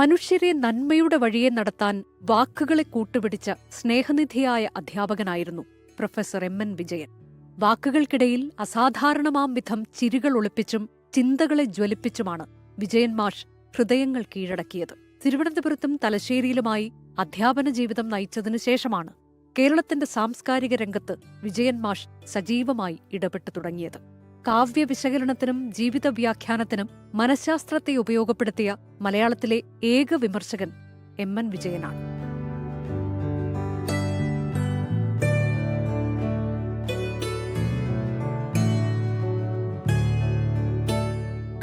മനുഷ്യരെ നന്മയുടെ വഴിയെ നടത്താൻ വാക്കുകളെ കൂട്ടുപിടിച്ച സ്നേഹനിധിയായ അധ്യാപകനായിരുന്നു പ്രൊഫസർ എം എൻ വിജയൻ. വാക്കുകൾക്കിടയിൽ അസാധാരണമാം വിധം ചിരികൾ ഒളിപ്പിച്ചും ചിന്തകളെ ജ്വലിപ്പിച്ചുമാണ് വിജയൻ മാഷ് ഹൃദയങ്ങൾ കീഴടക്കിയത്. തിരുവനന്തപുരത്തും തലശ്ശേരിയിലുമായി അധ്യാപന ജീവിതം നയിച്ചതിനു ശേഷമാണ് കേരളത്തിന്റെ സാംസ്കാരിക രംഗത്ത് വിജയൻ മാഷ് സജീവമായി ഇടപെട്ടു തുടങ്ങിയത്. കാവ്യ വിശകലനത്തിനും ജീവിത വ്യാഖ്യാനത്തിനും മനഃശാസ്ത്രത്തെ ഉപയോഗപ്പെടുത്തിയ മലയാളത്തിലെ ഏക വിമർശകൻ എം എൻ വിജയനാണ്.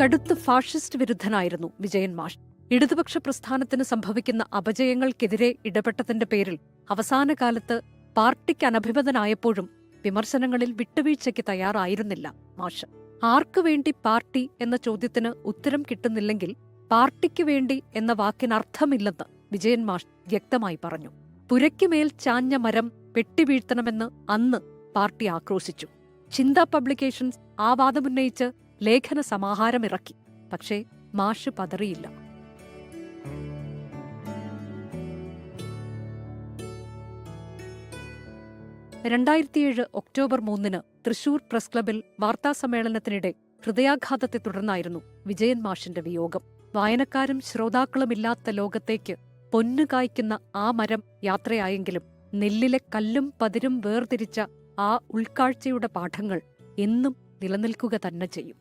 കടുത്ത ഫാഷിസ്റ്റ് വിരുദ്ധനായിരുന്നു വിജയൻ മാഷ്. ഇടതുപക്ഷ പ്രസ്ഥാനത്തിന് സംഭവിക്കുന്ന അപജയങ്ങൾക്കെതിരെ ഇടപെട്ടതിന്റെ പേരിൽ അവസാന കാലത്ത് പാർട്ടിക്ക് അനഭിമതനായപ്പോഴും വിമർശനങ്ങളിൽ വിട്ടുവീഴ്ചയ്ക്ക് തയ്യാറായിരുന്നില്ല മാഷ്. ആർക്കു വേണ്ടി പാർട്ടി എന്ന ചോദ്യത്തിന് ഉത്തരം കിട്ടുന്നില്ലെങ്കിൽ പാർട്ടിക്ക് വേണ്ടി എന്ന വാക്കിനർത്ഥമില്ലെന്ന് വിജയൻ മാഷ് വ്യക്തമായി പറഞ്ഞു. പുരയ്ക്കുമേൽ ചാഞ്ഞ മരം വെട്ടിവീഴ്ത്തണമെന്ന് അന്ന് പാർട്ടി ആക്രോശിച്ചു. ചിന്ത പബ്ലിക്കേഷൻസ് ആ വാദമുന്നയിച്ച് ലേഖന സമാഹാരമിറക്കി. പക്ഷേ മാഷ് പതറിയില്ല. രണ്ടായിരത്തിയേഴ് ഒക്ടോബർ മൂന്നിന് തൃശൂർ പ്രസ് ക്ലബിൽ വാർത്താസമ്മേളനത്തിനിടെ ഹൃദയാഘാതത്തെ തുടർന്നായിരുന്നു വിജയൻ മാഷിന്റെ വിയോഗം. വായനക്കാരും ശ്രോതാക്കളുമില്ലാത്ത ലോകത്തേക്ക് പൊന്നു കായ്ക്കുന്ന ആ മരം യാത്രയായെങ്കിലും നെല്ലിലെ കല്ലും പതിരും വേർതിരിച്ച ആ ഉൾക്കാഴ്ചയുടെ പാഠങ്ങൾ എന്നും നിലനിൽക്കുക തന്നെ ചെയ്യും.